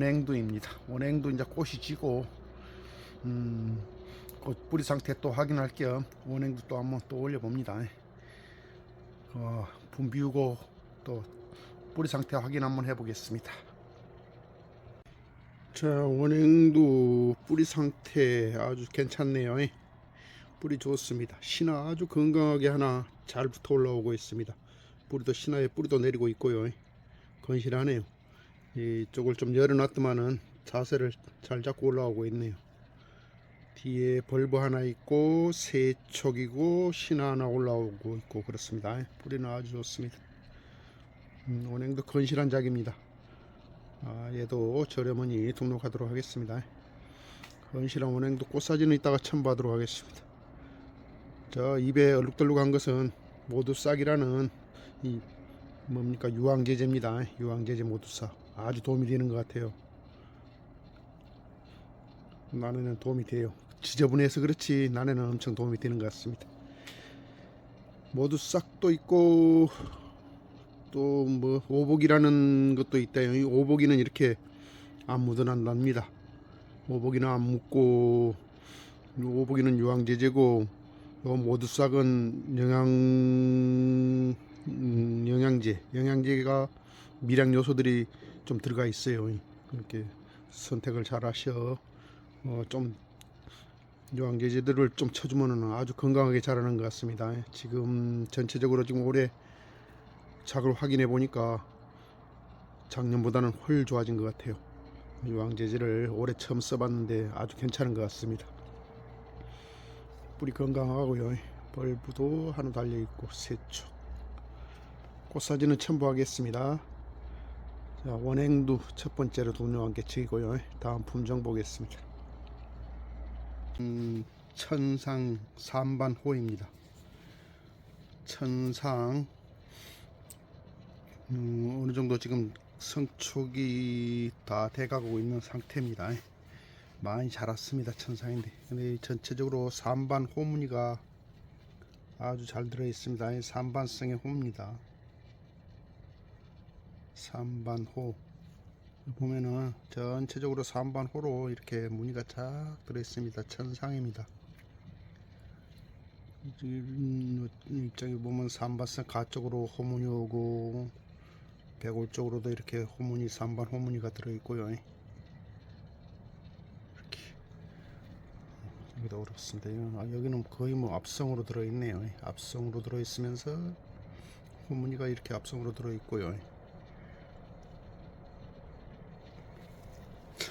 원행두입니다. 원행두 이제 꽃이 지고 음, 꽃 뿌리 상태 또 확인할 겸 원행두 또 한번 또 올려봅니다. 어, 분 비우고 또 뿌리 상태 확인 한번 해보겠습니다. 자 원행두 뿌리 상태 아주 괜찮네요. 뿌리 좋습니다. 신화 아주 건강하게 하나 잘 붙어 올라오고 있습니다. 뿌리도 신화에 뿌리도 내리고 있고요. 건실하네요. 이쪽을 좀 열어놨더만은 자세를 잘 잡고 올라오고 있네요. 뒤에 벌브 하나 있고 세촉이고 신화 하나 올라오고 있고 그렇습니다. 뿌리는 아주 좋습니다. 음, 원행도 건실한 작입니다. 아, 얘도 저렴하니 등록하도록 하겠습니다. 건실한 원행도 꽃사진은 이따가 첨부하도록 하겠습니다. 저 입에 얼룩덜룩한 것은 모두 싹이라는 이 뭡니까 유황제제입니다. 유황제제 모두 싹 아주 도움이 되는 것 같아요. 나는 도움이 돼요. 지저분해서 그렇지 나는 엄청 도움이 되는 것 같습니다. 모두 싹도 있고 또 뭐 오복이라는 것도 있다요. 이 오복이는 이렇게 안 묻어난답니다. 오복이는 안 묻고 이 오복이는 유황제제고 요 모두싹은 영양 음, 영양제 영양제가 미량 요소들이 좀 들어가 있어요. 이렇게 선택을 잘 하셔. 어, 좀 유황제제들을 좀 쳐주면은 아주 건강하게 자라는 것 같습니다. 지금 전체적으로 지금 올해 작을 확인해 보니까 작년보다는 훨 좋아진 것 같아요. 유황제제를 올해 처음 써봤는데 아주 괜찮은 것 같습니다. 뿌리 건강하고요. 벌브도 하나 달려 있고 세촉. 꽃 사진은 첨부하겠습니다. 자, 원행두 첫 번째로 동료한 개측이고요. 다음 품종 보겠습니다. 음, 천상 삼반호입니다. 천상 음, 어느 정도 지금 성촉이 다 돼가고 있는 상태입니다. 많이 자랐습니다. 천상인데. 근데 전체적으로 삼반 호무늬가 아주 잘 들어 있습니다. 삼반성의 호입니다. 삼반호 보면은 전체적으로 삼반호로 이렇게 무늬가 쫙 들어 있습니다. 천상입니다. 입장에 보면 삼반성 가쪽으로 호무늬 오고 배골 쪽으로도 이렇게 호무늬 삼반 호무늬가 들어 있고요. 이렇게 여기도 어렵습니다. 아, 여기는 거의 뭐 앞성으로 들어 있네요. 앞성으로 들어 있으면서 호무늬가 이렇게 앞성으로 들어 있고요.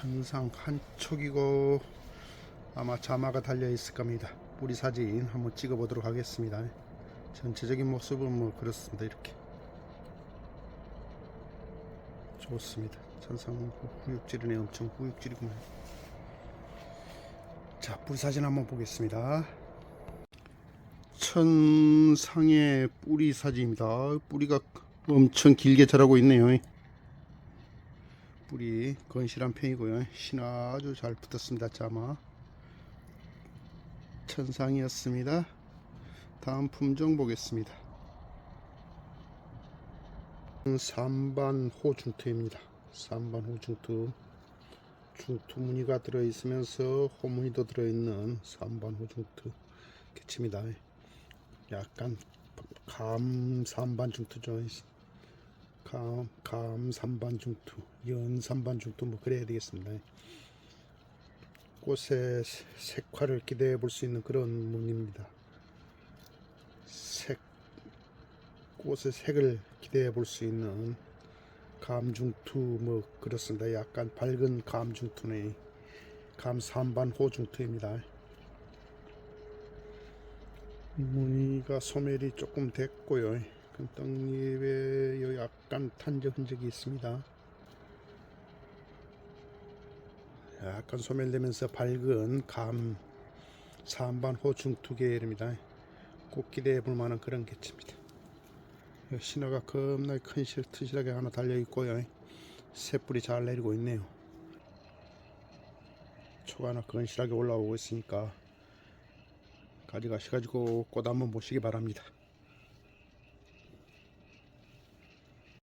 천상 한 촉이고 아마 자마가 달려 있을 겁니다. 뿌리 사진 한번 찍어 보도록 하겠습니다. 전체적인 모습은 뭐 그렇습니다. 이렇게 좋습니다. 천상 후육질이네 엄청 후육질이구만. 자, 뿌리 사진 한번 보겠습니다. 천상의 뿌리 사진입니다. 뿌리가 엄청 길게 자라고 있네요. 뿌리 건실한 편이고요. 신화 아주 잘 붙었습니다. 자마 천상이었습니다. 다음 품종 보겠습니다. 삼반 호중투입니다. 삼반 호중투 중투 무늬가 들어 있으면서 호무늬도 들어 있는 삼반 호중투 개체입니다. 약간 감 삼반 중투죠. 감, 감 삼반 중투, 연 삼반 중투 뭐 그래야 되겠습니다. 꽃의 색화를 기대해 볼 수 있는 그런 무늬입니다. 색, 꽃의 색을 기대해 볼 수 있는 감중투 뭐 그렇습니다. 약간 밝은 감중투네. 감 삼반 호중투입니다. 무늬가 소멸이 조금 됐고요. 여기 약간 탄저 흔적이 있습니다. 약간 소멸되면서 밝은 감 삼반 호중투 계열입니다. 꼭 기대해 볼 만한 그런 개체입니다. 신화가 겁나게 큰 실, 트실하게 하나 달려 있고요. 새뿔이 잘 내리고 있네요. 초가 하나 건실하게 올라오고 있으니까 가져가셔가지고 꽃 한번 보시기 바랍니다.